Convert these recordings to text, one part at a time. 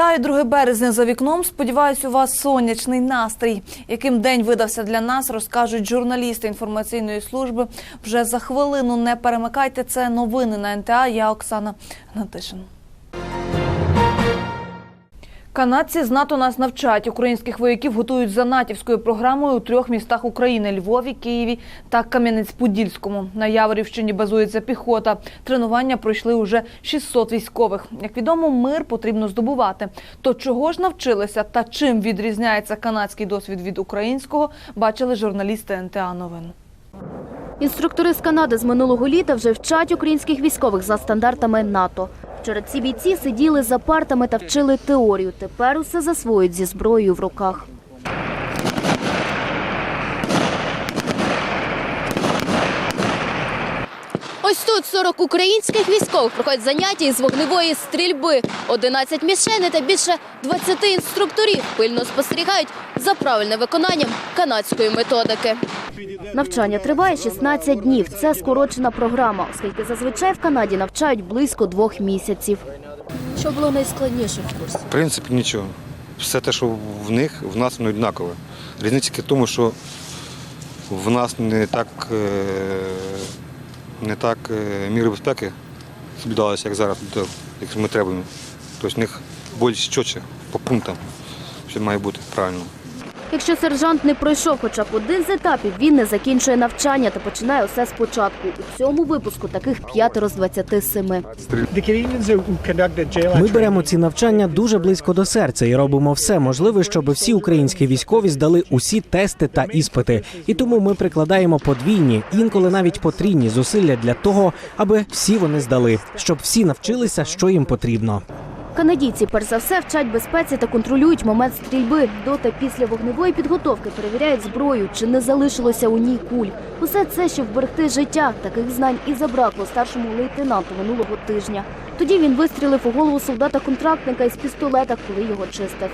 Вітаю 2 березня за вікном. Сподіваюсь, у вас сонячний настрій. Яким день видався для нас, розкажуть журналісти інформаційної служби. Вже за хвилину не перемикайте. Це новини на НТА. Я Оксана Гнатишин. Канадці з НАТО нас навчать. Українських вояків готують за натівською програмою у трьох містах України: Львові, Києві та Кам'янець-Подільському. На Яворівщині базується піхота. Тренування пройшли уже 600 військових. Як відомо, мир потрібно здобувати. То чого ж навчилися та чим відрізняється канадський досвід від українського, бачили журналісти НТА Новин. Інструктори з Канади з минулого літа вже вчать українських військових за стандартами НАТО. Вчора ці бійці сиділи за партами та вчили теорію. Тепер усе засвоюють зі зброєю в руках. Ось тут 40 українських військових проходять заняття із вогневої стрільби. 11 мішеней та більше 20 інструкторів пильно спостерігають за правильним виконанням канадської методики. Навчання триває 16 днів. Це скорочена програма, оскільки зазвичай в Канаді навчають близько двох місяців. Що було найскладніше в курсі? В принципі, нічого. Все те, що в них, в нас воно однакове. Різниця тільки в тому, що в нас не так, е, не так е, міри безпеки соблюдалися, як зараз, як ми требуємо. Тобто в них більш чітче по пунктам, що має бути правильно. Якщо сержант не пройшов хоча б один з етапів, він не закінчує навчання та починає усе спочатку. У цьому випуску таких п'ятеро з 27. The Canadians who conducted JLAT Ми беремо ці навчання дуже близько до серця і робимо все можливе, щоб всі українські військові здали усі тести та іспити. І тому ми прикладаємо подвійні, інколи навіть потрійні зусилля для того, аби всі вони здали, щоб всі навчилися, що їм потрібно. Канадійці перш за все вчать безпеці та контролюють момент стрільби. До та після вогневої підготовки перевіряють зброю, чи не залишилося у ній куль. Усе це, щоб вберегти життя. Таких знань і забракло старшому лейтенанту минулого тижня. Тоді він вистрілив у голову солдата-контрактника із пістолета, коли його чистив.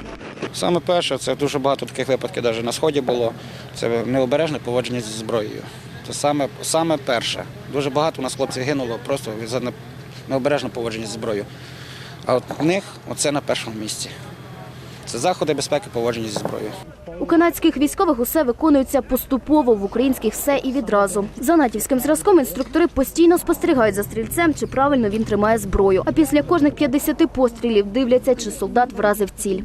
Саме перше, це дуже багато таких випадків навіть на сході було. Це необережне поводження зі зброєю. Це саме, саме перше. Дуже багато у нас хлопців гинуло просто за не- необережне поводження зі зброєю. А от них оце на першому місці. Це заходи безпеки поводження зі зброєю. У канадських військових усе виконується поступово, в українських все і відразу. За натівським зразком інструктори постійно спостерігають за стрільцем, чи правильно він тримає зброю. А після кожних 50 пострілів дивляться, чи солдат вразив ціль.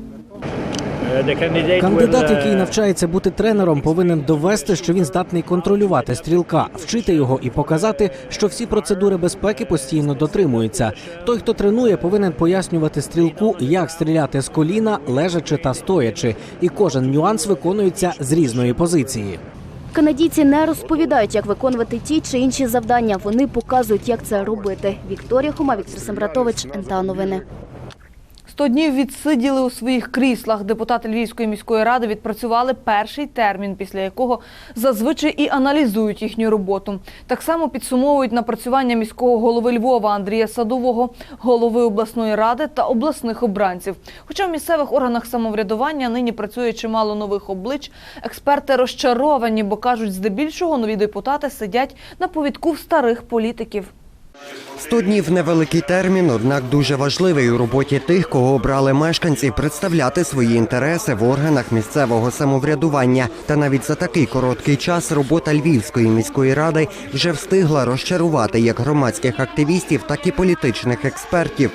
Uh, Кандидат, який навчається бути тренером, повинен довести, що він здатний контролювати стрілка, вчити його і показати, що всі процедури безпеки постійно дотримуються. Той, хто тренує, повинен пояснювати стрілку, як стріляти з коліна, лежачи та стоячи, і кожен нюанс виконується з різної позиції. Канадійці не розповідають, як виконувати ті чи інші завдання. Вони показують, як це робити. Вікторія Хома, Віктор Сембратович, НТА Новини. 100 днів відсиділи у своїх кріслах. Депутати Львівської міської ради відпрацювали перший термін, після якого зазвичай і аналізують їхню роботу. Так само підсумовують напрацювання міського голови Львова Андрія Садового, голови обласної ради та обласних обранців. Хоча в місцевих органах самоврядування нині працює чимало нових облич, експерти розчаровані, бо кажуть, здебільшого нові депутати сидять на повідку в старих політиків. 100 днів невеликий термін, однак дуже важливий у роботі тих, кого обрали мешканці представляти свої інтереси в органах місцевого самоврядування. Та навіть за такий короткий час робота Львівської міської ради вже встигла розчарувати як громадських активістів, так і політичних експертів.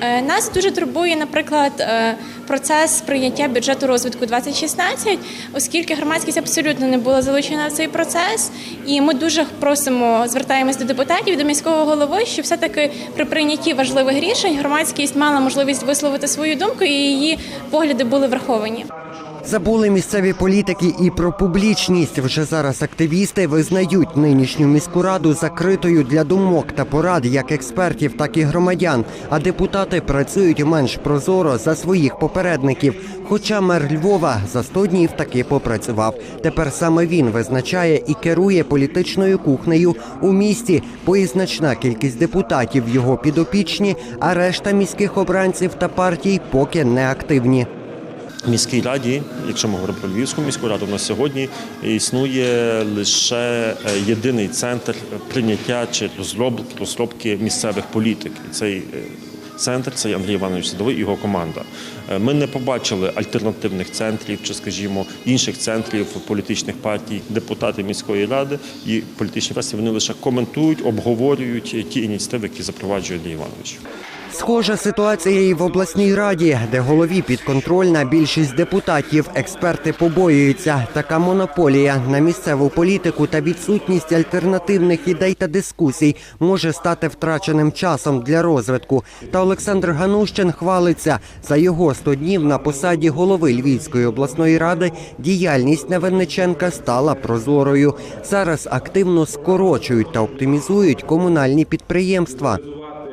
Е, Нас дуже турбує, наприклад, е, процес прийняття бюджету розвитку 2016, оскільки громадськість абсолютно не була залучена в цей процес, і ми дуже просимо, звертаємось до депутатів, до міського голови, щоб все-таки при прийнятті важливих рішень громадськість мала можливість висловити свою думку і її погляди були враховані. Забули місцеві політики і про публічність. Вже зараз активісти визнають нинішню міську раду закритою для думок та порад як експертів, так і громадян. А депутати працюють менш прозоро за своїх попередників. Хоча мер Львова за 100 днів таки попрацював. Тепер саме він визначає і керує політичною кухнею у місті, бо і значна кількість депутатів його підопічні, а решта міських обранців та партій поки не активні. Міській раді, якщо ми говоримо про Львівську міську раду, на сьогодні існує лише е, єдиний центр прийняття чи розробки, місцевих політик. І цей е, центр це Андрій Іванович Садовий і його команда. Е, Ми не побачили альтернативних центрів чи, скажімо, інших центрів політичних партій, депутати міської ради і політичні партії. Вони лише коментують, обговорюють ті ініціативи, які запроваджує Андрій Іванович. Схожа ситуація і в обласній раді, де голові підконтрольна більшість депутатів. Експерти побоюються. Така монополія на місцеву політику та відсутність альтернативних ідей та дискусій може стати втраченим часом для розвитку. Та Олександр Ганущин хвалиться за його 100 днів на посаді голови Львівської обласної ради. Діяльність Невинниченка стала прозорою. Зараз активно скорочують та оптимізують комунальні підприємства.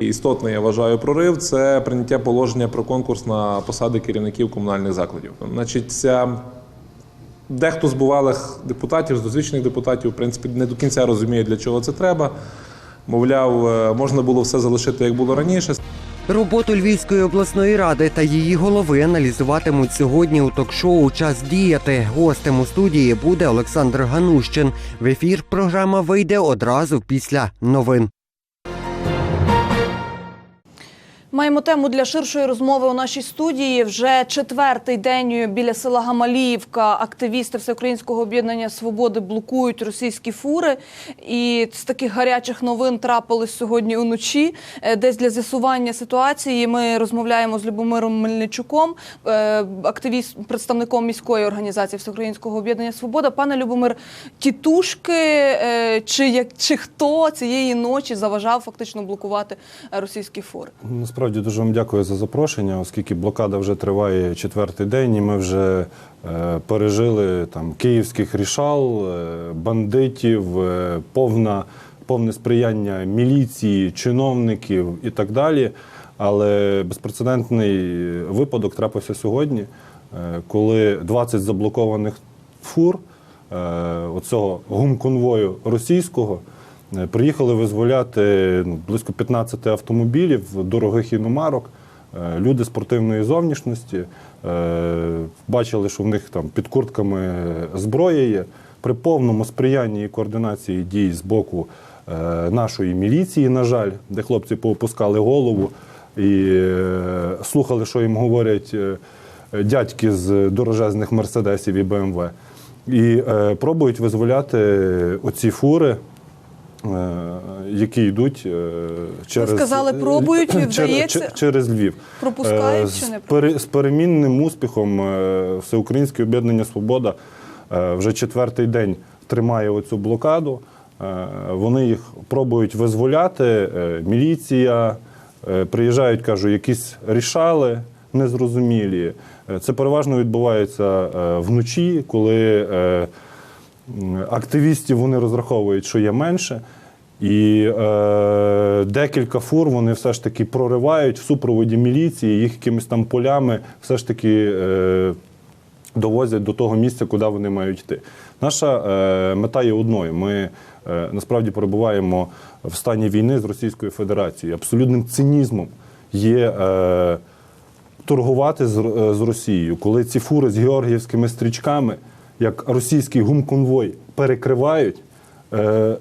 Істотний, я вважаю, прорив це прийняття положення про конкурс на посади керівників комунальних закладів. Значить, дехто з бувалих депутатів, з досвідчених депутатів, в принципі, не до кінця розуміє, для чого це треба. Мовляв, е, можна було все залишити як було раніше. Роботу Львівської обласної ради та її голови аналізуватимуть сьогодні у ток-шоу Час діяти. Гостем у студії буде Олександр Ганущин. В ефір програма вийде одразу після новин. Маємо тему для ширшої розмови у нашій студії. Вже четвертий день біля села Гамаліївка активісти Всеукраїнського об'єднання свободи блокують російські фури. І з таких гарячих новин трапилось сьогодні уночі. Е, Десь для з'ясування ситуації ми розмовляємо з Любомиром Мельничуком, е, активіст, представником міської організації Всеукраїнського об'єднання Свобода. Пане Любомир, тітушки е, чи як чи хто цієї ночі заважав фактично блокувати російські фури? Насправді дуже вам дякую за запрошення, оскільки блокада вже триває четвертий день, і ми вже е, пережили там київських рішал, е, бандитів, е, повна, повне сприяння міліції, чиновників і так далі. Але безпрецедентний випадок трапився сьогодні, е, коли 20 заблокованих фур е, оцього гумконвою російського. Е, Приїхали визволяти ну, близько 15 автомобілів, дорогих іномарок, е, люди спортивної зовнішності. е, Бачили, що в них там під куртками зброя є. При повному сприянні і координації дій з боку нашої міліції, на жаль, де хлопці поопускали голову і слухали, що їм говорять дядьки з дорожезних мерседесів і БМВ. І е, пробують визволяти оці фури, які йдуть е, через сказали, пробують, і вдається? чер- через Львів. Пропускають Е, чи не з, з перемінним успіхом е, Всеукраїнське об'єднання Свобода е, вже четвертий день тримає оцю блокаду. Е, Вони їх пробують визволяти. е, Міліція е, приїжджають, кажу, якісь рішали незрозумілі. Е, Це переважно відбувається е, вночі, коли е, активістів вони розраховують, що є менше. І е, декілька фур вони все ж таки проривають в супроводі міліції, їх якимись там полями все ж таки е, довозять до того місця, куди вони мають йти. Наша е, мета є одною. Ми е, насправді перебуваємо в стані війни з Російською Федерацією. Абсолютним цинізмом є. Е, торгувати з, з Росією, коли ці фури з георгіївськими стрічками, як російський гумконвой, перекривають е,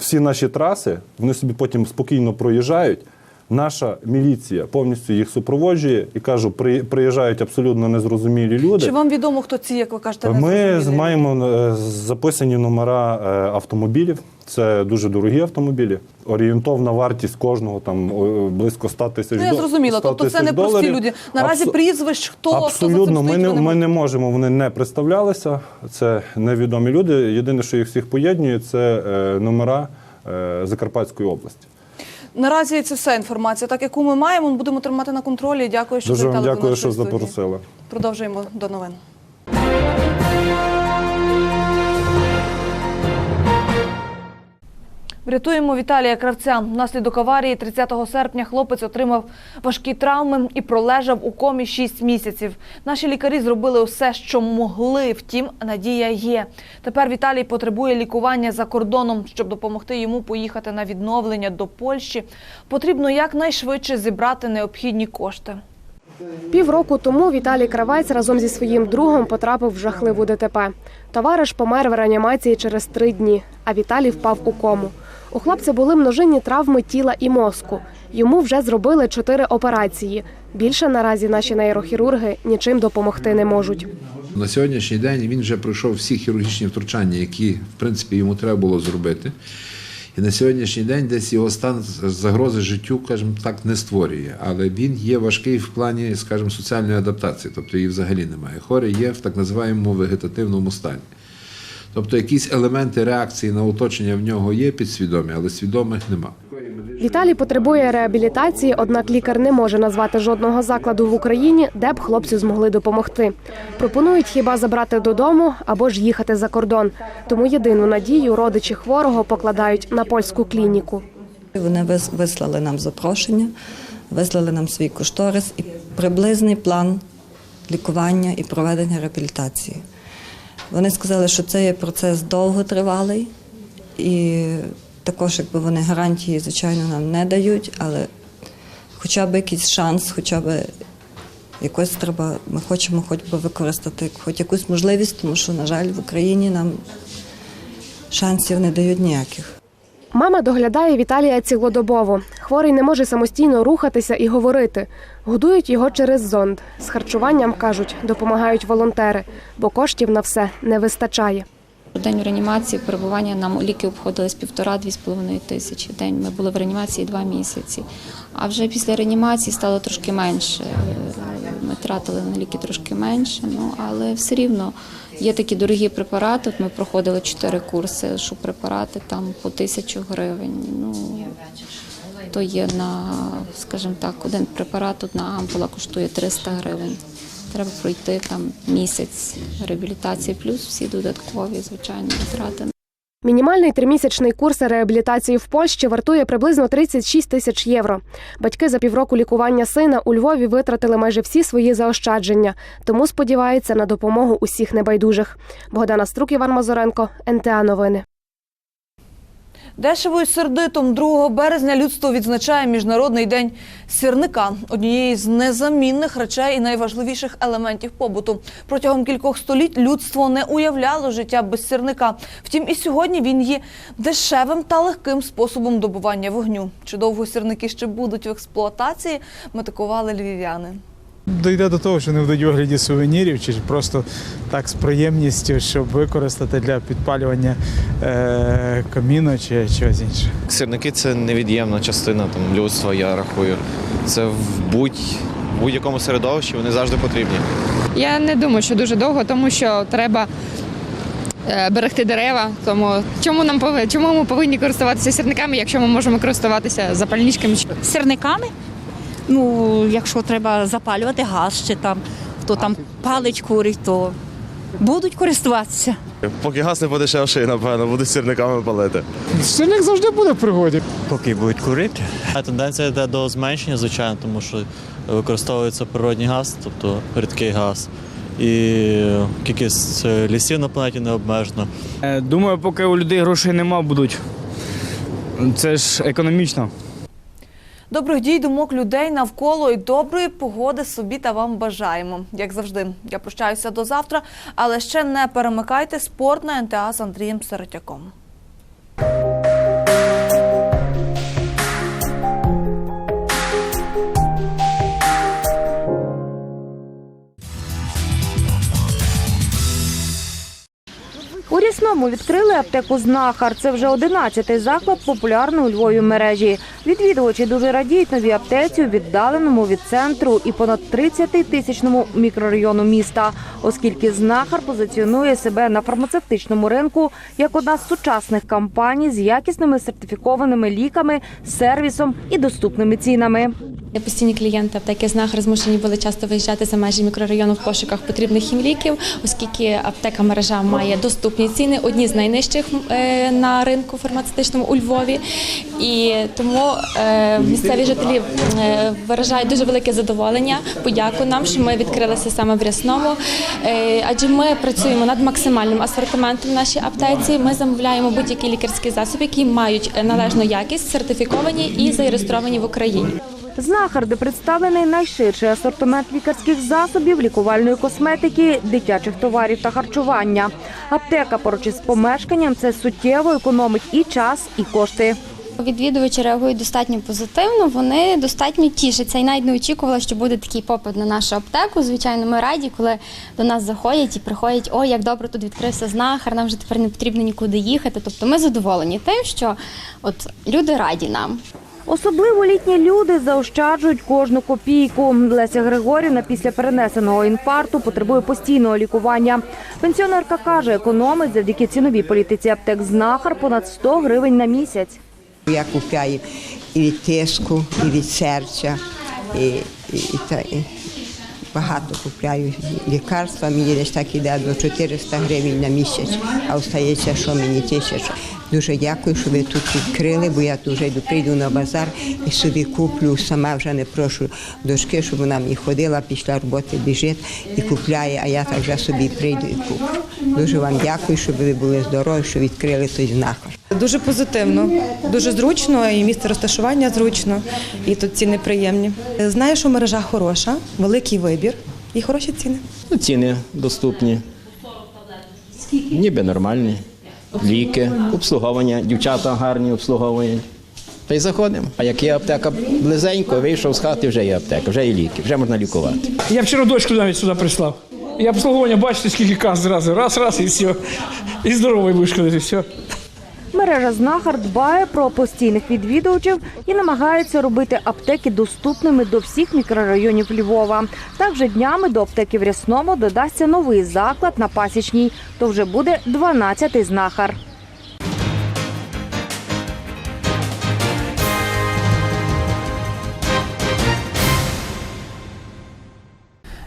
всі наші траси, вони собі потім спокійно проїжджають. Наша міліція повністю їх супроводжує і кажу, при, приїжджають абсолютно незрозумілі люди. Чи вам відомо, хто ці, як ви кажете, Ми незрозумілі? маємо е, записані номера е, автомобілів. Це дуже дорогі автомобілі. Орієнтовна вартість кожного там близько 100 тисяч Ну, я зрозуміла. 100 Тобто це не прості доларів. люди. Наразі Абсо- прізвищ, хто, хто за цим Абсолютно, ми не, ми не можемо, вони не представлялися. Це невідомі люди. Єдине, що їх всіх поєднує, це е, номера е, Закарпатської області. Наразі це вся інформація, так яку ми маємо. Ми будемо тримати на контролі. Дякую, що Дуже вам завітали до що запросили. Продовжуємо до новин. Врятуємо Віталія Кравця. Внаслідок аварії 30 серпня хлопець отримав важкі травми і пролежав у комі 6 місяців. Наші лікарі зробили усе, що могли. Втім, надія є. Тепер Віталій потребує лікування за кордоном. Щоб допомогти йому поїхати на відновлення до Польщі, потрібно якнайшвидше зібрати необхідні кошти. Півроку тому Віталій Кравець разом зі своїм другом потрапив в жахливу ДТП. Товариш помер в реанімації через три дні, а Віталій впав у кому. У хлопця були множинні травми тіла і мозку. Йому вже зробили чотири операції. Більше наразі наші нейрохірурги нічим допомогти не можуть. На сьогоднішній день він вже пройшов всі хірургічні втручання, які в принципі йому треба було зробити. І на сьогоднішній день десь його стан загрози життю, скажімо так, не створює. Але він є важкий в плані, скажімо, соціальної адаптації, тобто її взагалі немає. Хворий є в так називаємому вегетативному стані. Тобто якісь елементи реакції на оточення в нього є підсвідомі, але свідомих нема. Віталій потребує реабілітації, однак лікар не може назвати жодного закладу в Україні, де б хлопцю змогли допомогти. Пропонують хіба забрати додому або ж їхати за кордон. Тому єдину надію родичі хворого покладають на польську клініку. Вони вис- вислали нам запрошення, вислали нам свій кошторис і приблизний план лікування і проведення реабілітації. Вони сказали, що це є процес довготривалий, і також, якби вони гарантії, звичайно, нам не дають, але хоча б якийсь шанс, хоча б якось треба, ми хочемо хоч би використати хоч якусь можливість, тому що, на жаль, в Україні нам шансів не дають ніяких. Мама доглядає Віталія цілодобово. Хворий не може самостійно рухатися і говорити. Годують його через зонд. З харчуванням кажуть, допомагають волонтери, бо коштів на все не вистачає. День в реанімації перебування нам ліки обходились півтора-дві з половиною тисячі. День ми були в реанімації два місяці. А вже після реанімації стало трошки менше. Ми тратили на ліки трошки менше, ну але все рівно є такі дорогі препарати. От ми проходили чотири курси, що препарати там по тисячу гривень. Ну то є на, скажімо так, один препарат, одна ампула коштує 300 гривень. Треба пройти там місяць реабілітації, плюс всі додаткові, звичайно, витрати. Мінімальний тримісячний курс реабілітації в Польщі вартує приблизно 36 тисяч євро. Батьки за півроку лікування сина у Львові витратили майже всі свої заощадження, тому сподіваються на допомогу усіх небайдужих. Богдана Струк, Іван Мазуренко, НТА Новини. Дешево і сердитом 2 березня людство відзначає Міжнародний день сірника, однієї з незамінних речей і найважливіших елементів побуту. Протягом кількох століть людство не уявляло життя без сірника. Втім, і сьогодні він є дешевим та легким способом добування вогню. Чи довго сірники ще будуть в експлуатації? Метикували львів'яни. Дійде до того, що не в вигляді сувенірів, чи просто так з приємністю, щоб використати для підпалювання е, каміну чи чогось іншого. Сірники це невід'ємна частина там, людства, я рахую. Це в будь, будь-якому середовищі вони завжди потрібні. Я не думаю, що дуже довго, тому що треба е, берегти дерева. Тому чому нам пови- чому ми повинні користуватися сірниками, якщо ми можемо користуватися запальничками? Сирниками? Ну, якщо треба запалювати газ чи там, хто там палить курить, то будуть користуватися. Поки газ не подешевший, напевно, будуть сірниками палити. Сирник завжди буде в пригоді. Поки будуть курити. Тенденція йде до зменшення, звичайно, тому що використовується природний газ, тобто рідкий газ. І кількість е, лісів на планеті не обмежена. Думаю, поки у людей грошей нема, будуть. Це ж економічно. Добрих дій, думок людей навколо і доброї погоди собі та вам бажаємо. Як завжди, я прощаюся до завтра, але ще не перемикайте спорт на НТА з Андрієм Сиротяком. У Рясному відкрили аптеку «Знахар». Це вже 11-й заклад популярної у Львові мережі. Відвідувачі дуже радіють новій аптеці у віддаленому від центру і понад 30-тисячному мікрорайону міста, оскільки «Знахар» позиціонує себе на фармацевтичному ринку як одна з сучасних компаній з якісними сертифікованими ліками, сервісом і доступними цінами. Постійні клієнти аптеки знахар змушені були часто виїжджати за межі мікрорайону в пошуках потрібних їм ліків, оскільки аптека мережа має доступні ціни, одні з найнижчих е, на ринку фармацевтичному у Львові. І тому е, місцеві жителі е, виражають дуже велике задоволення, подяку нам, що ми відкрилися саме в Рясному. Адже ми працюємо над максимальним асортиментом в нашій аптеці. Ми замовляємо будь-які лікарські засоби, які мають належну якість, сертифіковані і зареєстровані в Україні. Знахар, де представлений найширший асортимент лікарських засобів, лікувальної косметики, дитячих товарів та харчування. Аптека поруч із помешканням це суттєво економить і час, і кошти. Відвідувачі реагують достатньо позитивно, вони достатньо тішаться і навіть не очікувала, що буде такий попит на нашу аптеку. Звичайно, ми раді, коли до нас заходять і приходять, о, як добре тут відкрився знахар, нам вже тепер не потрібно нікуди їхати. Тобто ми задоволені тим, що от люди раді нам. Особливо літні люди заощаджують кожну копійку. Леся Григорівна після перенесеного інфаркту потребує постійного лікування. Пенсіонерка каже, економить завдяки ціновій політиці аптек знахар понад 100 гривень на місяць. Я купляю і від тиску, і від серця, і, і, і, та, і багато купляю лікарства. Мені десь так іде до 400 гривень на місяць, а остається, що мені тисяча. Дуже дякую, що ви тут відкрили, бо я дуже йду, прийду на базар і собі куплю. Сама вже не прошу дочки, щоб вона мені ходила після роботи, біжить і купляє, а я так вже собі прийду і куплю. Дуже вам дякую, щоб ви були здорові, що відкрили той знахар. Дуже позитивно, дуже зручно, і місце розташування зручно, і тут ціни приємні. Знаю, що мережа хороша, великий вибір і хороші ціни. Ну, ціни доступні. Ніби нормальні. Ліки, обслуговування, дівчата гарні обслуговують. Та й заходимо. А як є аптека близенько, вийшов з хати, вже є аптека, вже є ліки, вже можна лікувати. Я вчора дочку навіть сюди прислав. І обслуговування, бачите, скільки каз зразу. Раз, раз і все. І здоровий будеш ходити, все. Мережа знахар дбає про постійних відвідувачів і намагається робити аптеки доступними до всіх мікрорайонів Львова. Так вже днями до аптеки в Рясному додасться новий заклад на Пасічній. То вже буде 12-й знахар.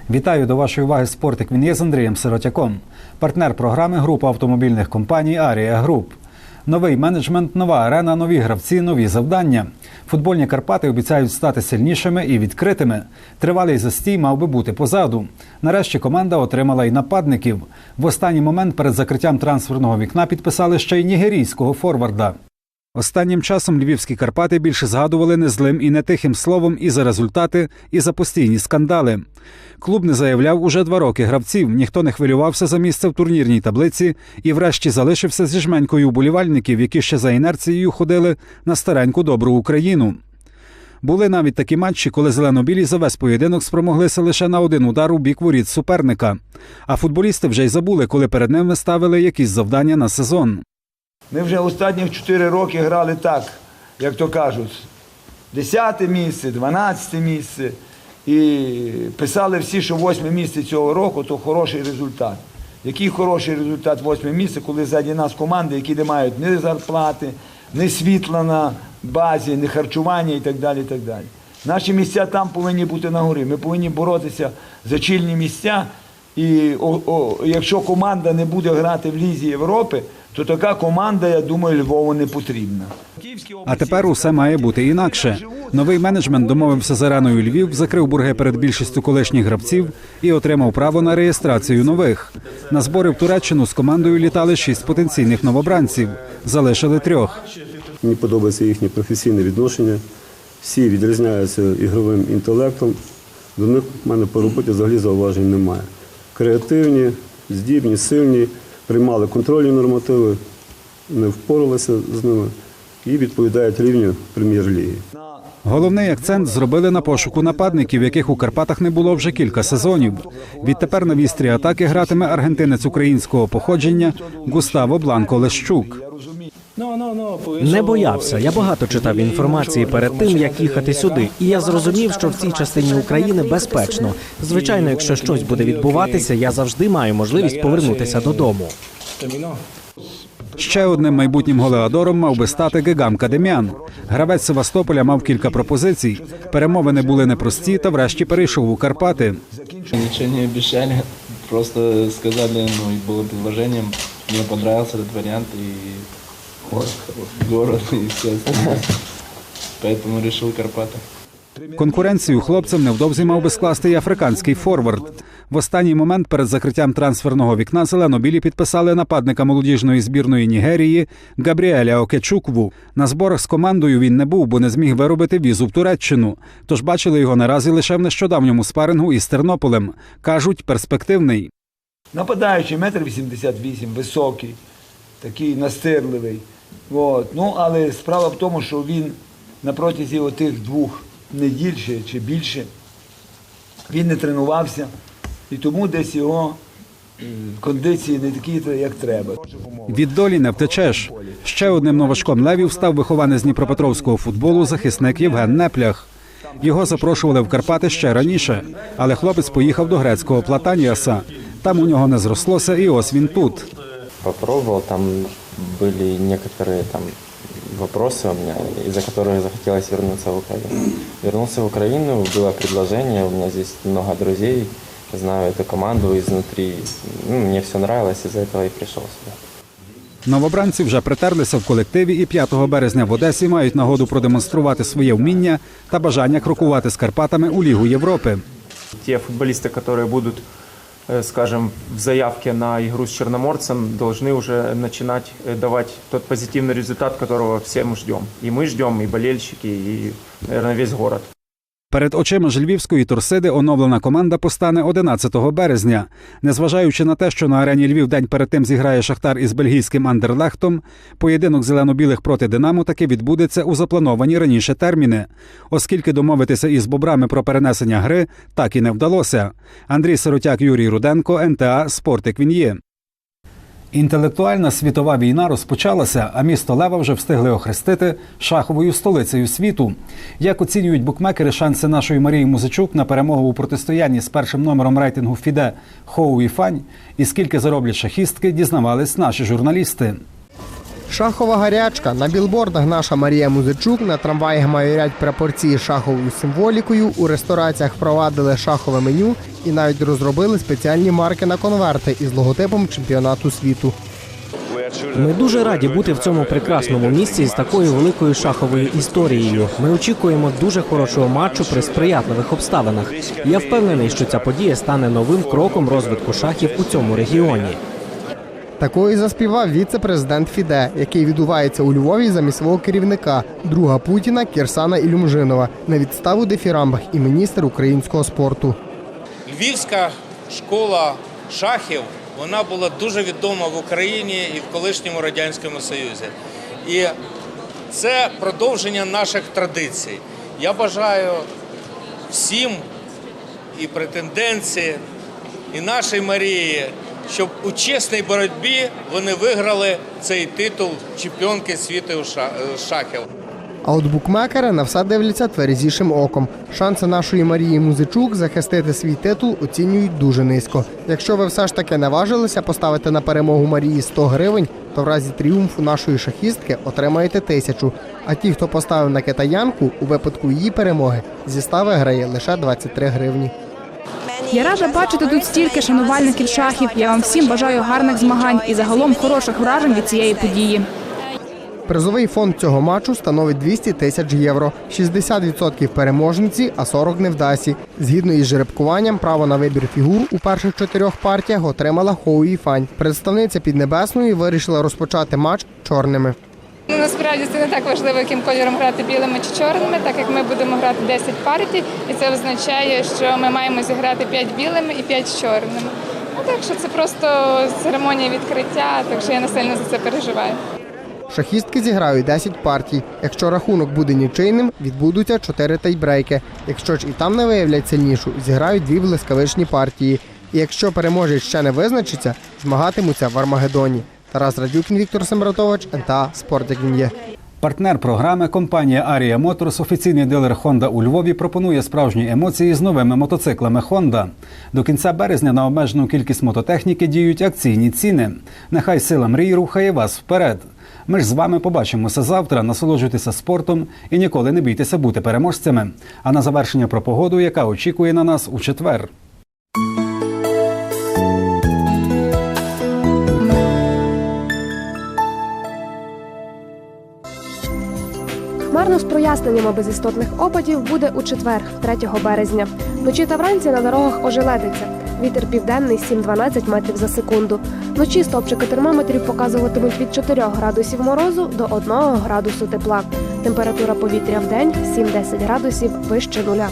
Вітаю до вашої уваги спортик. Він є з Андрієм Сиротяком. Партнер програми група автомобільних компаній Арія Груп. Новий менеджмент, нова арена, нові гравці, нові завдання. Футбольні Карпати обіцяють стати сильнішими і відкритими. Тривалий застій мав би бути позаду. Нарешті команда отримала й нападників. В останній момент перед закриттям трансферного вікна підписали ще й нігерійського форварда. Останнім часом львівські Карпати більше згадували не злим і не тихим словом і за результати, і за постійні скандали. Клуб не заявляв уже два роки гравців, ніхто не хвилювався за місце в турнірній таблиці і врешті залишився зі жменькою уболівальників, які ще за інерцією ходили на стареньку добру Україну. Були навіть такі матчі, коли зелено-білі за весь поєдинок спромоглися лише на один удар у бік воріт суперника. А футболісти вже й забули, коли перед ними ставили якісь завдання на сезон. Ми вже останні 4 роки грали так, як то кажуть, 10 місце, 12 місце. І писали всі, що 8 місце цього року то хороший результат. Який хороший результат 8 місце, коли ззаді нас команди, які не мають ні зарплати, ні світла на базі, ні харчування і так далі. І так далі. Наші місця там повинні бути на горі. Ми повинні боротися за чільні місця. І о, о, якщо команда не буде грати в Лізі Європи, то така команда, я думаю, Львову не потрібна. А тепер усе має бути інакше. Новий менеджмент домовився з ареною Львів, закрив борги перед більшістю колишніх гравців і отримав право на реєстрацію нових. На збори в Туреччину з командою літали шість потенційних новобранців. Залишили трьох. Мені подобається їхнє професійне відношення. Всі відрізняються ігровим інтелектом. До них в мене по роботі взагалі зауважень немає. Креативні, здібні, сильні, приймали контрольні нормативи, не впоралися з ними і відповідають рівню прем'єр-ліги. Головний акцент зробили на пошуку нападників, яких у Карпатах не було вже кілька сезонів. Відтепер на вістрі атаки гратиме аргентинець українського походження Густаво Бланко Лещук. Не боявся. Я багато читав інформації перед тим, як їхати сюди, і я зрозумів, що в цій частині України безпечно. Звичайно, якщо щось буде відбуватися, я завжди маю можливість повернутися додому. Ще одним майбутнім голеадором мав би стати Гегам Кадем'ян. Гравець Севастополя мав кілька пропозицій. Перемовини були непрості, та врешті перейшов у Карпати. Ничего не обещали, просто сказали, ну, и было предложением, мне понравился этот вариант, и город, и все остальное. Поэтому решил Карпаты. Конкуренцію хлопцям невдовзі мав би скласти й африканський форвард. В останній момент перед закриттям трансферного вікна зелено-білі підписали нападника молодіжної збірної Нігерії Габріеля Окечукву. На зборах з командою він не був, бо не зміг виробити візу в Туреччину. Тож бачили його наразі лише в нещодавньому спарингу із Тернополем. кажуть, перспективний. Нападаючий метр 88, високий, такий настирливий. От. Ну, але справа в тому, що він на протязі отих двох неділь чи, чи більше він не тренувався, і тому десь його кондиції не такі, як треба. Від долі не втечеш. Ще одним новачком левів став вихованець Дніпропетровського футболу захисник Євген Неплях. Його запрошували в Карпати ще раніше, але хлопець поїхав до грецького Платаніаса. Там у нього не зрослося, і ось він тут. попробовал, там были некоторые там вопросы у меня, из-за которых захотелось вернуться в Украину. Вернулся в Украину, было предложение, у меня здесь много друзей, знаю эту команду изнутри. Ну, мне все нравилось, из-за этого и пришел сюда. Новобранці вже притерлися в колективі і 5 березня в Одесі мають нагоду продемонструвати своє вміння та бажання крокувати з Карпатами у Лігу Європи. те футболисты, которые будут, э, скажем, в заявке на игру с Черноморцем, должны уже начинать э, давать тот позитивный результат, которого все мы ждем. И мы ждем, и болельщики, и, наверное, весь город. Перед очима ж львівської Турсиди оновлена команда постане 11 березня. Незважаючи на те, що на арені Львів день перед тим зіграє Шахтар із бельгійським Андерлехтом, поєдинок зелено-білих проти Динамо таки відбудеться у заплановані раніше терміни, оскільки домовитися із бобрами про перенесення гри так і не вдалося. Андрій Сиротяк, Юрій Руденко, НТА Спортик він є. Інтелектуальна світова війна розпочалася, а місто Лева вже встигли охрестити шаховою столицею світу. Як оцінюють букмекери шанси нашої Марії Музичук на перемогу у протистоянні з першим номером рейтингу Фіде Хоу і Фань, і скільки зароблять шахістки, дізнавались наші журналісти. Шахова гарячка. На білбордах наша Марія Музичук на трамваях майорять прапорці з шаховою символікою. У рестораціях впровадили шахове меню і навіть розробили спеціальні марки на конверти із логотипом чемпіонату світу. Ми дуже раді бути в цьому прекрасному місці з такою великою шаховою історією. Ми очікуємо дуже хорошого матчу при сприятливих обставинах. Я впевнений, що ця подія стане новим кроком розвитку шахів у цьому регіоні. Такою заспівав віце-президент Фіде, який відбувається у Львові замість свого керівника, друга Путіна Кірсана Ілюмжинова, на відставу дефірамбах і міністр українського спорту. Львівська школа шахів вона була дуже відома в Україні і в колишньому радянському Союзі. І це продовження наших традицій. Я бажаю всім і претенденції, і нашій Марії, щоб у чесній боротьбі вони виграли цей титул чемпіонки світу ша- шахів. А от букмекери на все дивляться тверезішим оком. Шанси нашої Марії Музичук захистити свій титул оцінюють дуже низько. Якщо ви все ж таки наважилися поставити на перемогу Марії 100 гривень, то в разі тріумфу нашої шахістки отримаєте тисячу. А ті, хто поставив на китаянку, у випадку її перемоги зі ста виграє лише 23 гривні. Я рада бачити тут стільки шанувальників шахів. Я вам всім бажаю гарних змагань і загалом хороших вражень від цієї події. Призовий фонд цього матчу становить 200 тисяч євро. 60% переможниці, а 40 невдасі. Згідно із жеребкуванням, право на вибір фігур у перших чотирьох партіях отримала Хоуї Фань. Представниця Піднебесної вирішила розпочати матч чорними. Ну, насправді це не так важливо, яким кольором грати білими чи чорними, так як ми будемо грати 10 партій, і це означає, що ми маємо зіграти 5 білими і 5 чорними. Ну так що це просто церемонія відкриття, так що я не сильно за це переживаю. Шахістки зіграють 10 партій. Якщо рахунок буде нічийним, відбудуться 4 тайбрейки. Якщо ж і там не виявлять сильнішу, зіграють дві блискавичні партії. І якщо переможець ще не визначиться, змагатимуться в Армагеддоні. Тарас Радюкін, Віктор Семратович, НТА Спорт є. Партнер програми компанія Арія Моторс, офіційний дилер Honda у Львові, пропонує справжні емоції з новими мотоциклами Honda. До кінця березня на обмежену кількість мототехніки діють акційні ціни. Нехай сила мрій рухає вас вперед. Ми ж з вами побачимося завтра. Насолоджуйтеся спортом і ніколи не бійтеся бути переможцями. А на завершення про погоду, яка очікує на нас у четвер. Хмарно з проясненнями без істотних опадів буде у четвер, 3 березня. Вночі та вранці на дорогах ожеледиться. Вітер південний 7-12 метрів за секунду. Вночі стопчики термометрів показуватимуть від 4 градусів морозу до 1 градусу тепла. Температура повітря в день 7-10 градусів вище нуля.